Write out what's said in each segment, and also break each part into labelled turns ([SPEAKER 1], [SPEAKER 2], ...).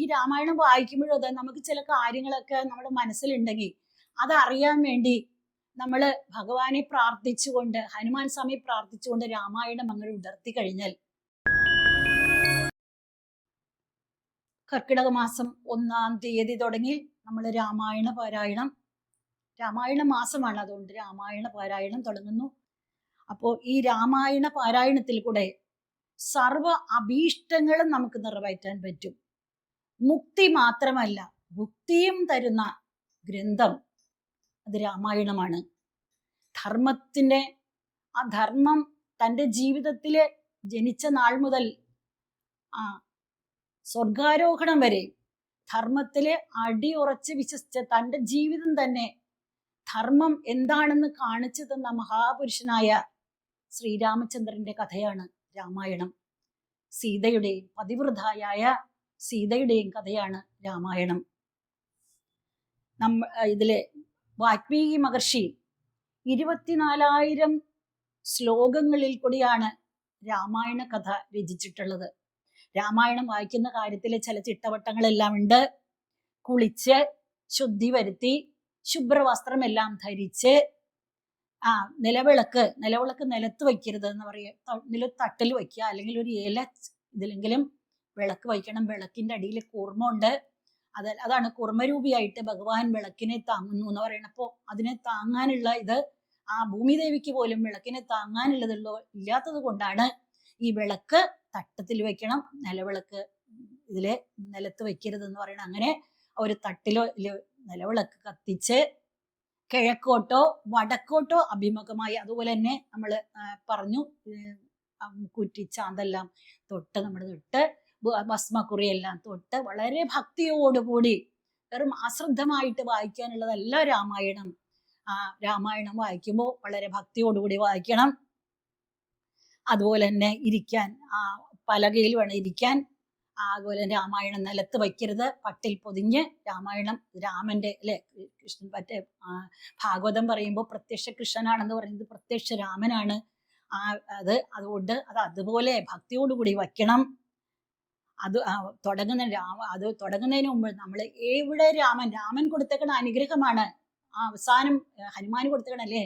[SPEAKER 1] ഈ രാമായണം വായിക്കുമ്പോഴും അതെ നമുക്ക് ചില കാര്യങ്ങളൊക്കെ നമ്മുടെ മനസ്സിലുണ്ടെങ്കിൽ അതറിയാൻ വേണ്ടി നമ്മൾ ഭഗവാനെ പ്രാർത്ഥിച്ചുകൊണ്ട് ഹനുമാൻ സ്വാമി പ്രാർത്ഥിച്ചുകൊണ്ട് രാമായണം അങ്ങനെ ഉണർത്തി കഴിഞ്ഞാൽ കർക്കിടക മാസം ഒന്നാം തീയതി തുടങ്ങി നമ്മൾ രാമായണ പാരായണം. രാമായണ മാസമാണ് അതുകൊണ്ട് രാമായണ പാരായണം തുടങ്ങുന്നു. അപ്പോൾ ഈ രാമായണ പാരായണത്തിൽ കൂടെ സർവ അഭീഷ്ടങ്ങളും നമുക്ക് നിറവേറ്റാൻ പറ്റും. മുക്തി മാത്രമല്ല മുക്തിയും തരുന്ന ഗ്രന്ഥം അത് രാമായണമാണ്. ധർമ്മത്തിന്റെ ആ ധർമ്മം തന്റെ ജീവിതത്തിൽ ജനിച്ച നാൾ മുതൽ ആ സ്വർഗാരോഹണം വരെ ധർമ്മത്തിൽ അടിയുറച്ച് വിശ്വസിച്ച തന്റെ ജീവിതം തന്നെ ധർമ്മം എന്താണെന്ന് കാണിച്ചു തന്ന മഹാപുരുഷനായ ശ്രീരാമചന്ദ്രന്റെ കഥയാണ് രാമായണം. സീതയുടെ പതിവൃതായ സീതയുടെയും കഥയാണ് രാമായണം. നമ്മ ഇതിലെ വാൽമീകി മഹർഷി ഇരുപത്തിനാലായിരം ശ്ലോകങ്ങളിൽ കൂടിയാണ് രാമായണ കഥ രചിച്ചിട്ടുള്ളത്. രാമായണം വായിക്കുന്ന കാര്യത്തിലെ ചില ചിട്ടവട്ടങ്ങളെല്ലാം ഉണ്ട്. കുളിച്ച് ശുദ്ധി വരുത്തി ശുഭ്രവസ്ത്രമെല്ലാം ധരിച്ച് ആ നിലവിളക്ക് നിലവിളക്ക് നിലത്ത് വയ്ക്കരുത് എന്ന് പറയുക നില തട്ടിൽ വയ്ക്കുക. അല്ലെങ്കിൽ ഒരു ഇല ഇതിലെങ്കിലും വിളക്ക് വയ്ക്കണം വിളക്കിന്റെ അടിയിൽ കുർമ്മ ഉണ്ട്. അത് അതാണ് കുർമ്മരൂപിയായിട്ട് ഭഗവാൻ വിളക്കിനെ താങ്ങുന്നു എന്ന് പറയുന്നത് അതിനെ താങ്ങാനുള്ള ഇത് ആ ഭൂമിദേവിക്ക് പോലും വിളക്കിനെ താങ്ങാനുള്ളതുള്ള ഇല്ലാത്തത് കൊണ്ടാണ് ഈ വിളക്ക് തട്ടത്തിൽ വെക്കണം. നിലവിളക്ക് ഇതിൽ നിലത്ത് വെക്കരുത് എന്ന് പറയണം അങ്ങനെ ഒരു തട്ടിലോ നിലവിളക്ക് കത്തിച്ച് കിഴക്കോട്ടോ വടക്കോട്ടോ അഭിമുഖമായി അതുപോലെ തന്നെ നമ്മൾ പറഞ്ഞു കുറ്റി ചാന്തെല്ലാം തൊട്ട് നമ്മൾ തൊട്ട് ഭസ്മക്കുറിയെല്ലാം തൊട്ട് വളരെ ഭക്തിയോടുകൂടി വെറും അശ്രദ്ധമായിട്ട് വായിക്കാനുള്ളതല്ല രാമായണം. ആ രാമായണം വായിക്കുമ്പോൾ വളരെ ഭക്തിയോടുകൂടി വായിക്കണം. അതുപോലെ തന്നെ ഇരിക്കാൻ ആ പലകയിൽ വേണം ഇരിക്കാൻ. അതുപോലെ രാമായണം നിലത്ത് വയ്ക്കരുത്. പട്ടിൽ പൊതിഞ്ഞ് രാമായണം രാമന്റെ അല്ലെ കൃഷ്ണൻ മറ്റേ ഭാഗവതം പറയുമ്പോൾ പ്രത്യക്ഷ കൃഷ്ണനാണെന്ന് പറയുന്നത് പ്രത്യക്ഷ രാമനാണ്. ആ അത് അതുകൊണ്ട് അത് അതുപോലെ ഭക്തിയോടുകൂടി വയ്ക്കണം. അത് തുടങ്ങുന്ന രാമ അത് തുടങ്ങുന്നതിന് മുമ്പ് നമ്മൾ എവിടെ രാമൻ രാമൻ കൊടുത്തേക്കണ അനുഗ്രഹമാണ്. ആ അവസാനം ഹനുമാൻ കൊടുത്തേക്കണല്ലേ?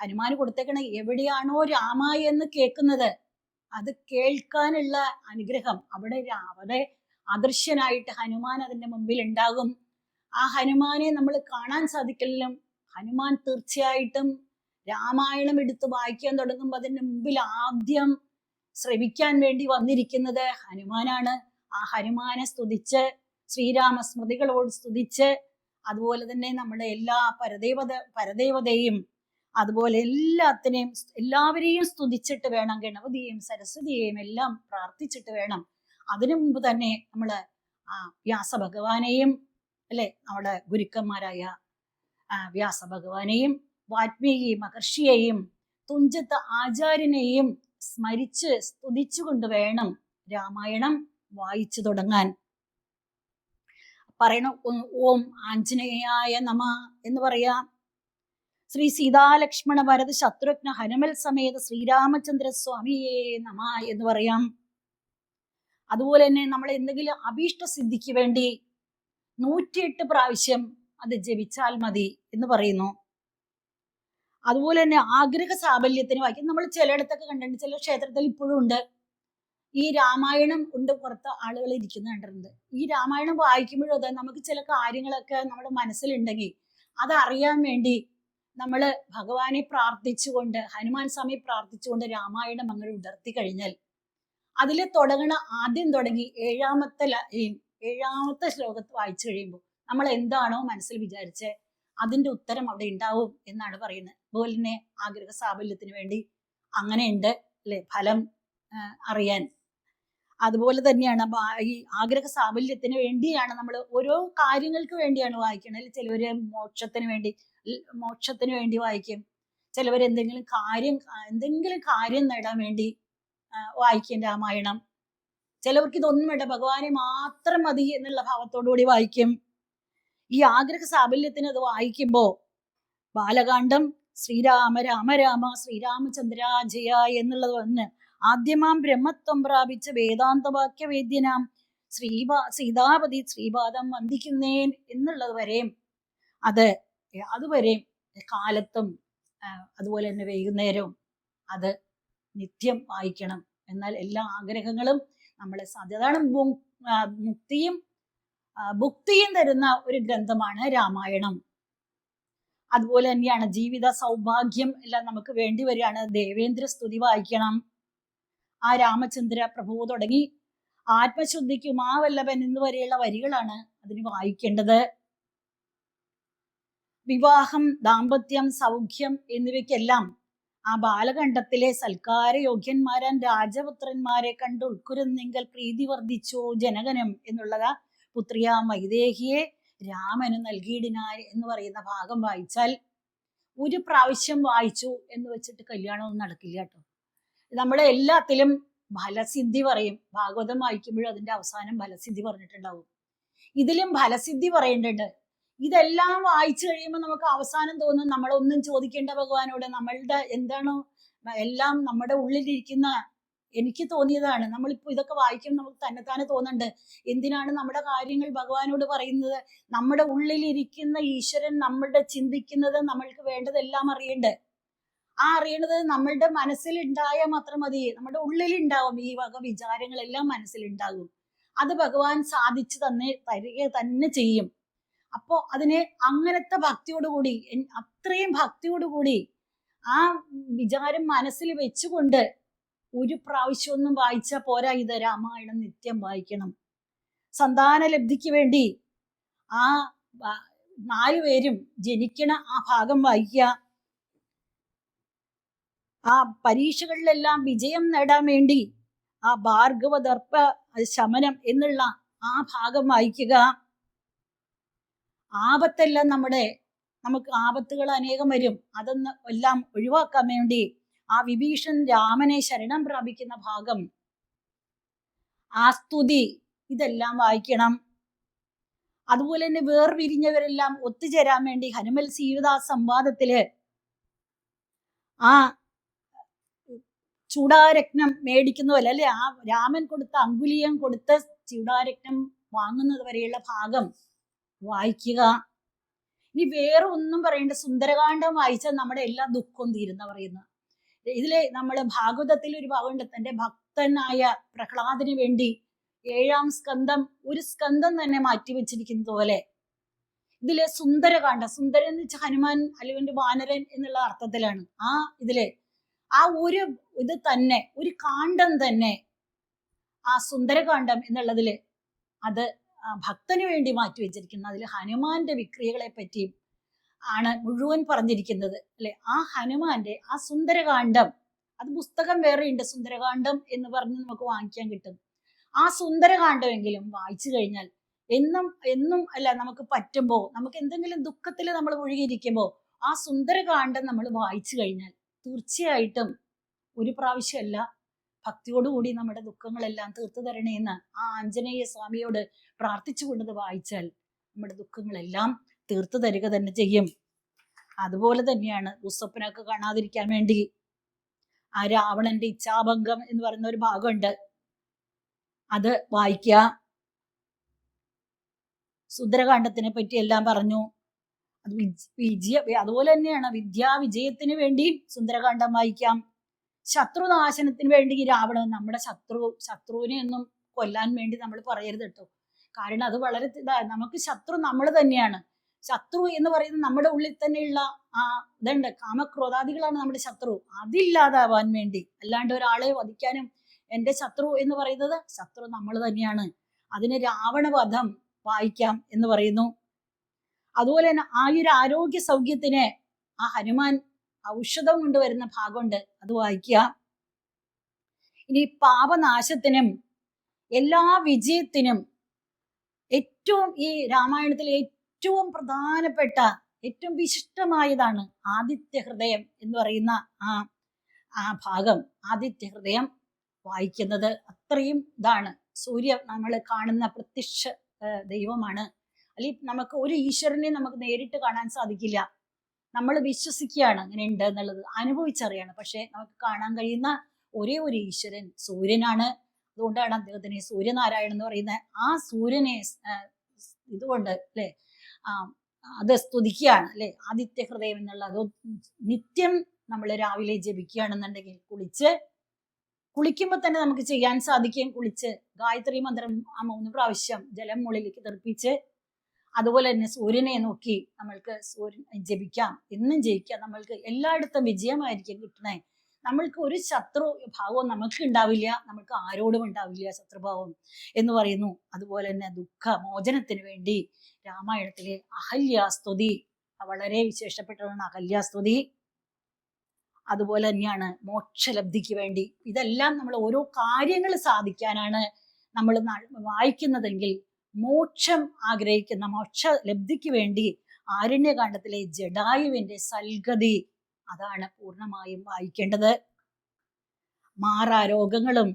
[SPEAKER 1] ഹനുമാൻ കൊടുത്തേക്കണ എവിടെയാണോ രാമ എന്ന് കേൾക്കുന്നത്. അത് കേൾക്കാനുള്ള അനുഗ്രഹം. അവിടെ അവിടെ അദൃശ്യനായിട്ട് ഹനുമാൻ അതിന്റെ മുമ്പിൽ ഉണ്ടാകും ആ ഹനുമാനെ നമ്മൾ കാണാൻ സാധിക്കില്ലും ഹനുമാൻ തീർച്ചയായിട്ടും രാമായണം എടുത്ത് വായിക്കാൻ തുടങ്ങുമ്പോൾ അതിന്റെ മുമ്പിൽ ആദ്യം ശ്രവിക്കാൻ വേണ്ടി വന്നിരിക്കുന്നത് ഹനുമാനാണ്. ആ ഹനുമാനെ സ്തുതിച്ച് ശ്രീരാമ സ്മൃതികളോട് സ്തുതിച്ച് അതുപോലെ തന്നെ നമ്മുടെ എല്ലാ പരദേവത പരദേവതയും അതുപോലെ എല്ലാത്തിനെയും എല്ലാവരെയും സ്തുതിച്ചിട്ട് വേണം ഗണപതിയെയും സരസ്വതിയെയും എല്ലാം പ്രാർത്ഥിച്ചിട്ട് വേണം. അതിനു മുമ്പ് തന്നെ നമ്മൾ ആ വ്യാസ ഭഗവാനെയും അല്ലെ നമ്മുടെ ഗുരുക്കന്മാരായ വ്യാസ ഭഗവാനെയും വാത്മീകി മഹർഷിയെയും തുഞ്ചത്ത് ആചാര്യനെയും സ്മരിച്ച് സ്തുതിച്ചുകൊണ്ട് വേണം രാമായണം വായിച്ചു തുടങ്ങാൻ. പറയണം ഓം ആഞ്ജനേയായ നമ എന്ന് പറയാം. ശ്രീ സീതാലക്ഷ്മണ ഭരത് ശത്രുഘ്ന ഹനുമൽ സമേത ശ്രീരാമചന്ദ്ര സ്വാമിയേ നമ എന്ന് പറയാം. അതുപോലെ തന്നെ നമ്മൾ എന്തെങ്കിലും അഭീഷ്ട സിദ്ധിക്ക് വേണ്ടി നൂറ്റിയെട്ട് പ്രാവശ്യം അത് ജപിച്ചാൽ മതി എന്ന് പറയുന്നു. അതുപോലെ തന്നെ ആഗ്രഹ സാബല്യത്തിന് വായിക്കും. നമ്മൾ ചിലയിടത്തൊക്കെ കണ്ടിട്ടുണ്ട് ചില ക്ഷേത്രത്തിൽ ഇപ്പോഴും ഉണ്ട്. ഈ രാമായണം ഉണ്ട് പുറത്ത് ആളുകൾ ഇരിക്കുന്ന കണ്ടിട്ടുണ്ട്. ഈ രാമായണം വായിക്കുമ്പോഴും അതെ നമുക്ക് ചില കാര്യങ്ങളൊക്കെ നമ്മുടെ മനസ്സിലുണ്ടെങ്കിൽ അതറിയാൻ വേണ്ടി നമ്മൾ ഭഗവാനെ പ്രാർത്ഥിച്ചുകൊണ്ട് ഹനുമാൻ സ്വാമി പ്രാർത്ഥിച്ചുകൊണ്ട് രാമായണം അങ്ങനെ ഉണർത്തി കഴിഞ്ഞാൽ അതിൽ തുടങ്ങണ ആദ്യം തുടങ്ങി ഏഴാമത്തെ ഏഴാമത്തെ ശ്ലോകത്ത് വായിച്ചു കഴിയുമ്പോൾ നമ്മൾ എന്താണോ മനസ്സിൽ വിചാരിച്ച് അതിന്റെ ഉത്തരം അവിടെ ഉണ്ടാവും എന്നാണ് പറയുന്നത്. അതുപോലെ തന്നെ ആഗ്രഹ സാഫല്യത്തിന് വേണ്ടി അങ്ങനെയുണ്ട് അല്ലെ? ഫലം അറിയാൻ. അതുപോലെ തന്നെയാണ് ഈ ആഗ്രഹ സാഫല്യത്തിന് വേണ്ടിയാണ് നമ്മൾ ഓരോ കാര്യങ്ങൾക്ക് വേണ്ടിയാണ് വായിക്കുന്നത് ചിലവര് മോക്ഷത്തിന് വേണ്ടി മോക്ഷത്തിന് വേണ്ടി വായിക്കും. ചിലവർ എന്തെങ്കിലും കാര്യം എന്തെങ്കിലും കാര്യം നേടാൻ വേണ്ടി വായിക്കും രാമായണം. ചിലവർക്ക് ഇതൊന്നും വേണ്ട. ഭഗവാനെ മാത്രം മതി എന്നുള്ള ഭാവത്തോടു കൂടി വായിക്കും. ഈ ആഗ്രഹ സാഫല്യത്തിന് അത് വായിക്കുമ്പോ ബാലകാന്ഡം ശ്രീരാമ രാമ രാമ ശ്രീരാമചന്ദ്ര ജയ എന്നുള്ളത് വന്ന് ആദ്യമാം ബ്രഹ്മത്വം പ്രാപിച്ച വേദാന്തവാക്യ വേദ്യനാം ശ്രീപാ സീതാപതി ശ്രീപാദം വന്ദിക്കുന്നേൻ എന്നുള്ളത് വരെയും അത് അതുവരെയും കാലത്തും അതുപോലെ തന്നെ വൈകുന്നേരവും അത് നിത്യം വായിക്കണം. എന്നാൽ എല്ലാ ആഗ്രഹങ്ങളും നമ്മളെ സാധ്യത അതാണ് മു- ആ, മുക്തിയും ഭുക്തിയും തരുന്ന ഒരു ഗ്രന്ഥമാണ് രാമായണം. അതുപോലെ തന്നെയാണ് ജീവിത സൗഭാഗ്യം എല്ലാം നമുക്ക് വേണ്ടി വരികയാണ്. ദേവേന്ദ്ര സ്തുതി വായിക്കണം. ആ രാമചന്ദ്ര പ്രഭു തുടങ്ങി ആത്മശുദ്ധിക്കും ആ വല്ലഭൻ എന്ന് വരെയുള്ള വരികളാണ് അതിന് വായിക്കേണ്ടത്. വിവാഹം ദാമ്പത്യം സൗഖ്യം എന്നിവയ്ക്കെല്ലാം ആ ബാലകണ്ഠത്തിലെ സൽക്കാര യോഗ്യന്മാരാൻ രാജപുത്രന്മാരെ കണ്ട് ഉൾക്കുരുന്നെങ്കിൽ പ്രീതി വർദ്ധിച്ചു ജനകനം എന്നുള്ളതാ പുത്രിയ മൈദേഹിയെ. രാമന് നൽകിയിടിനായി എന്ന് പറയുന്ന ഭാഗം വായിച്ചാൽ ഒരു പ്രാവശ്യം വായിച്ചു എന്ന് വെച്ചിട്ട് കല്യാണമൊന്നും നടക്കില്ല കേട്ടോ. നമ്മളെ എല്ലാത്തിലും ഫലസിദ്ധി പറയും. ഭാഗവതം വായിക്കുമ്പോഴും അതിന്റെ അവസാനം ഫലസിദ്ധി പറഞ്ഞിട്ടുണ്ടാവും. ഇതിലും ഫലസിദ്ധി പറയേണ്ടത് ഇതെല്ലാം വായിച്ചു കഴിയുമ്പോൾ നമുക്ക് അവസാനം തോന്നും നമ്മളൊന്നും ചോദിക്കേണ്ട ഭഗവാനോട് നമ്മളുടെ എന്താണോ? എല്ലാം നമ്മുടെ ഉള്ളിലിരിക്കുന്ന എനിക്ക് തോന്നിയതാണ്. നമ്മളിപ്പോ ഇതൊക്കെ വായിക്കുമ്പോൾ നമുക്ക് തന്നെത്താനെ തോന്നുന്നുണ്ട്. എന്തിനാണ് നമ്മുടെ കാര്യങ്ങൾ ഭഗവാനോട് പറയുന്നത്? നമ്മുടെ ഉള്ളിലിരിക്കുന്ന ഈശ്വരൻ നമ്മളുടെ ചിന്തിക്കുന്നത് നമ്മൾക്ക് വേണ്ടതെല്ലാം അറിയണ്ട്. ആ അറിയണത് നമ്മളുടെ മനസ്സിലുണ്ടായാൽ മാത്രം മതി. നമ്മുടെ ഉള്ളിലുണ്ടാവും ഈ വക വിചാരങ്ങളെല്ലാം മനസ്സിലുണ്ടാകും. അത് ഭഗവാൻ സാധിച്ചു തന്നെ തരിക തന്നെ ചെയ്യും. അപ്പോ അതിനെ അങ്ങനത്തെ ഭക്തിയോടുകൂടി കൂടി അത്രയും ഭക്തിയോടുകൂടി ആ വിചാരം മനസ്സിൽ വെച്ചുകൊണ്ട് ഒരു പ്രാവശ്യമൊന്നും വായിച്ചാൽ പോരാ ഇത് രാമായണം നിത്യം വായിക്കണം. സന്താന ലബ്ധിക്ക് വേണ്ടി ആ നാലു പേരും ജനിക്കണ ആ ഭാഗം വായിക്കുക. ആ പരീക്ഷകളിലെല്ലാം വിജയം നേടാൻ വേണ്ടി ആ ഭാർഗവ ദർപ്പ ശമനം എന്നുള്ള ആ ഭാഗം വായിക്കുക. ആപത്തെല്ലാം നമ്മുടെ നമുക്ക് ആപത്തുകൾ അനേകം വരും. അതൊന്ന് എല്ലാം ഒഴിവാക്കാൻ വേണ്ടി ആ വിഭീഷൺ രാമനെ ശരണം പ്രാപിക്കുന്ന ഭാഗം. ആ സ്തുതി ഇതെല്ലാം വായിക്കണം. അതുപോലെ തന്നെ വേർപിരിഞ്ഞവരെല്ലാം ഒത്തുചേരാൻ വേണ്ടി ഹനുമൽ സീവദാസ് സംവാദത്തിൽ ആ ചൂടാരത്നം മേടിക്കുന്ന പോലെ അല്ലെ? ആ രാമൻ കൊടുത്ത അങ്കുലിയം കൊടുത്ത ചൂടാരത്നം വാങ്ങുന്നത് വരെയുള്ള ഭാഗം വായിക്കുക. ഇനി വേറെ ഒന്നും പറയേണ്ട സുന്ദരകാന്ഡം വായിച്ചാൽ നമ്മുടെ എല്ലാ ദുഃഖവും തീരുന്ന പറയുന്നത് ഇതിലെ നമ്മൾ ഭാഗവതത്തിൽ ഒരു ഭാഗമുണ്ട് തന്റെ ഭക്തനായ പ്രഹ്ലാദിന് വേണ്ടി ഏഴാം സ്കന്ധം ഒരു സ്കന്ധം തന്നെ മാറ്റി വെച്ചിരിക്കുന്നത് പോലെ. ഇതിലെ സുന്ദരകാന്ഡ സുന്ദരൻ എന്ന് വെച്ചാൽ ഹനുമാൻ അല്ലെങ്കിൽ വാനരൻ എന്നുള്ള അർത്ഥത്തിലാണ്. ആ ഇതിലെ ആ ഒരു ഇത് തന്നെ ഒരു കാണ്ഡം തന്നെ ആ സുന്ദരകാന്ഡം എന്നുള്ളതിൽ അത് ഭക്തന് വേണ്ടി മാറ്റി വെച്ചിരിക്കുന്ന. അതിൽ ഹനുമാന്റെ വിക്രിയകളെ പറ്റിയും ആണ് മുഴുവൻ പറഞ്ഞിരിക്കുന്നത്. അല്ലെ? ആ ഹനുമാന്റെ ആ സുന്ദരകാന്ഡം അത് പുസ്തകം വേറെയുണ്ട് സുന്ദരകാന്ഡം എന്ന് പറഞ്ഞ് നമുക്ക് വാങ്ങിക്കാൻ കിട്ടും. ആ സുന്ദരകാന്ഡമെങ്കിലും വായിച്ചു കഴിഞ്ഞാൽ എന്നും എന്നും അല്ല നമുക്ക് പറ്റുമ്പോൾ നമുക്ക് എന്തെങ്കിലും ദുഃഖത്തിൽ നമ്മൾ ഒഴുകിയിരിക്കുമ്പോൾ ആ സുന്ദരകാന്ഡം നമ്മൾ വായിച്ചു കഴിഞ്ഞാൽ തീർച്ചയായിട്ടും ഒരു പ്രാവശ്യമല്ല ഭക്തിയോടുകൂടി നമ്മുടെ ദുഃഖങ്ങളെല്ലാം തീർത്തു തരണേന്ന് ആ ആഞ്ജനേയ സ്വാമിയോട് പ്രാർത്ഥിച്ചുകൊണ്ടത് വായിച്ചാൽ നമ്മുടെ ദുഃഖങ്ങളെല്ലാം തീർത്തു തരിക തന്നെ ചെയ്യും. അതുപോലെ തന്നെയാണ് ദുസ്വപ്നമൊക്കെ കാണാതിരിക്കാൻ വേണ്ടി ആ രാവണന്റെ ഇച്ഛാഭംഗം എന്ന് പറയുന്ന ഒരു ഭാഗമുണ്ട്. അത് വായിക്കുക സുന്ദരകാന്ഡത്തിനെ പറ്റി എല്ലാം പറഞ്ഞു. അത് വിജ- വിജയ അതുപോലെ തന്നെയാണ് വിദ്യാ വിജയത്തിന് വേണ്ടി സുന്ദരകാന്ഡം വായിക്കാം. ശത്രുനാശനത്തിന് വേണ്ടി രാവണൻ നമ്മുടെ ശത്രു ശത്രുവിനെ ഒന്നും കൊല്ലാൻ വേണ്ടി നമ്മൾ പറയരുത് കേട്ടോ. കാരണം അത് വളരെ നമുക്ക് ശത്രു നമ്മൾ തന്നെയാണ്. ശത്രു എന്ന് പറയുന്നത് നമ്മുടെ ഉള്ളിൽ തന്നെയുള്ള ആ ഇതുണ്ട്. കാമക്രോധാദികളാണ് നമ്മുടെ ശത്രു. അതില്ലാതാവാൻ വേണ്ടി. അല്ലാണ്ട് ഒരാളെ വധിക്കാനും എന്റെ ശത്രു എന്ന് പറയുന്നത് ശത്രു നമ്മൾ തന്നെയാണ്. അതിന് രാവണവധം വായിക്കാം എന്ന് പറയുന്നു. അതുപോലെ തന്നെ ആ ഒരു ആരോഗ്യ സൗഖ്യത്തിന് ആ ഹനുമാൻ ഔഷധം കൊണ്ടുവരുന്ന ഭാഗമുണ്ട്. അത് വായിക്കുക. ഇനി പാപനാശത്തിനും എല്ലാ വിജയത്തിനും ഏറ്റവും ഈ രാമായണത്തിലെ ഏറ്റവും പ്രധാനപ്പെട്ട ഏറ്റവും വിശിഷ്ടമായതാണ് ആദിത്യ ഹൃദയം എന്ന് പറയുന്ന ആ ആ ഭാഗം ആദിത്യ ഹൃദയം വായിക്കുന്നത്. അത്രയും ഇതാണ്. സൂര്യ നമ്മൾ കാണുന്ന പ്രത്യക്ഷ ദൈവമാണ്. അല്ലെങ്കിൽ നമുക്ക് ഒരു ഈശ്വരനെ നമുക്ക് നേരിട്ട് കാണാൻ സാധിക്കില്ല. നമ്മൾ വിശ്വസിക്കുകയാണ് അങ്ങനെ ഉണ്ട് എന്നുള്ളത് അനുഭവിച്ചറിയാണ്. പക്ഷെ നമുക്ക് കാണാൻ കഴിയുന്ന ഒരേ ഒരു ഈശ്വരൻ സൂര്യനാണ്. അതുകൊണ്ടാണ് അദ്ദേഹത്തിന് സൂര്യനാരായണൻ എന്ന് പറയുന്ന ആ സൂര്യനെ ഇതുകൊണ്ട് അല്ലെ അത് സ്തുതിക്കുകയാണ് അല്ലെ? ആദിത്യ ഹൃദയം എന്നുള്ള അത് നിത്യം നമ്മൾ രാവിലെ ജപിക്കുകയാണെന്നുണ്ടെങ്കിൽ കുളിച്ച് കുളിക്കുമ്പോൾ തന്നെ നമുക്ക് ചെയ്യാൻ സാധിക്കും കുളിച്ച്. ഗായത്രി മന്ത്രം ആ മൂന്ന് പ്രാവശ്യം ജലം മുകളിലേക്ക് തെറിപ്പിച്ച് അതുപോലെ തന്നെ സൂര്യനെ നോക്കി നമ്മൾക്ക് സൂര്യൻ ജപിക്കാം. എന്നും ജയിക്കാം. നമ്മൾക്ക് എല്ലായിടത്തും വിജയമായിരിക്കും കിട്ടണേ നമ്മൾക്ക് ഒരു ശത്രു ഭാവവും നമുക്ക് ഉണ്ടാവില്ല നമുക്ക് ആരോടും ഉണ്ടാവില്ല ശത്രുഭാവം എന്ന് പറയുന്നു. അതുപോലെ തന്നെ ദുഃഖ മോചനത്തിന് വേണ്ടി രാമായണത്തിലെ അഹല്യാസ്തുതി വളരെ വിശേഷപ്പെട്ടതാണ്. അഹല്യാസ്തുതി അതുപോലെ തന്നെയാണ് മോക്ഷലബ്ധിക്ക് വേണ്ടി. ഇതെല്ലാം നമ്മൾ ഓരോ കാര്യങ്ങൾ സാധിക്കാനാണ് നമ്മൾ വായിക്കുന്നതെങ്കിൽ മോക്ഷം ആഗ്രഹിക്കുന്ന മോക്ഷ ലബ്ധിക്ക് വേണ്ടി ആരണ്യകാണ്ഡത്തിലെ ജഡായുവിന്റെ സൽഗതി അതാണ് പൂർണമായും വായിക്കേണ്ടത്. മാറാ രോഗങ്ങളും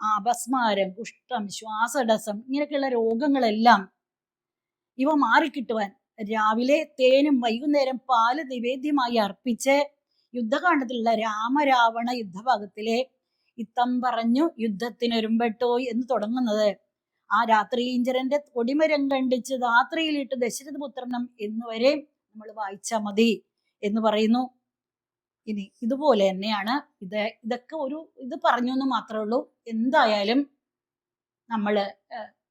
[SPEAKER 1] അപസ്മാരം കുഷ്ഠം ശ്വാസടസം ഇങ്ങനെയൊക്കെയുള്ള രോഗങ്ങളെല്ലാം ഇവ മാറിക്കിട്ടുവാൻ രാവിലെ തേനും വൈകുന്നേരം പാൽ നിവേദ്യമായി അർപ്പിച്ച് യുദ്ധകാണ്ഡത്തിലുള്ള രാമരാവണ യുദ്ധഭാഗത്തിലെ ഇത്തം പറഞ്ഞു യുദ്ധത്തിനൊരുമ്പെട്ടോ എന്ന് തുടങ്ങുന്നത്. ആ രാത്രി ഇഞ്ചരന്റെ കൊടിമരം കണ്ടിച്ച് രാത്രിയിലിട്ട് ദശരഥ പുത്രനം എന്നുവരെ നമ്മൾ വായിച്ചാൽ മതി എന്ന് പറയുന്നു. ഇനി ഇതുപോലെ തന്നെയാണ് ഇത് ഇതൊക്കെ ഒരു ഇത് പറഞ്ഞു എന്ന് മാത്രമേ ഉള്ളൂ. എന്തായാലും നമ്മൾ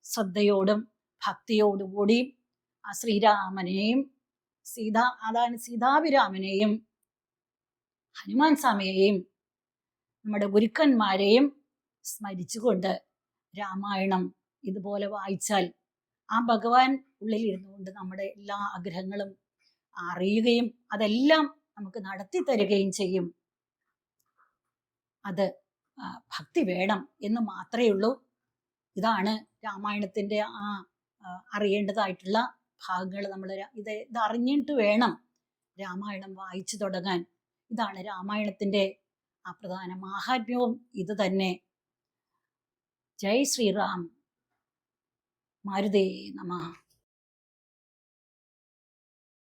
[SPEAKER 1] ശ്രദ്ധയോടും ഭക്തിയോടുകൂടിയും കൂടി ആ ശ്രീരാമനെയും സീതാ അതാണ് സീതാഭിരാമനെയും ഹനുമാൻ സ്വാമിയെയും നമ്മുടെ ഗുരുക്കന്മാരെയും സ്മരിച്ചുകൊണ്ട് രാമായണം ഇതുപോലെ വായിച്ചാൽ ആ ഭഗവാൻ ഉള്ളിൽ ഇരുന്നുകൊണ്ട് നമ്മുടെ എല്ലാ ആഗ്രഹങ്ങളും അറിയുകയും അതെല്ലാം നമുക്ക് നടത്തി തരികയും ചെയ്യും. അത് ഭക്തി വേണം എന്ന് മാത്രമേ ഉള്ളൂ. ഇതാണ് രാമായണത്തിന്റെ ആ അറിയേണ്ടതായിട്ടുള്ള ഭാഗങ്ങൾ നമ്മൾ ഇത് ഇത് അറിഞ്ഞിട്ട് വേണം രാമായണം വായിച്ചു തുടങ്ങാൻ. ഇതാണ് രാമായണത്തിന്റെ ആ പ്രധാന മാഹാത്മ്യവും. ഇത് തന്നെ. ജയ് ശ്രീറാം. മാരുതേ നമ.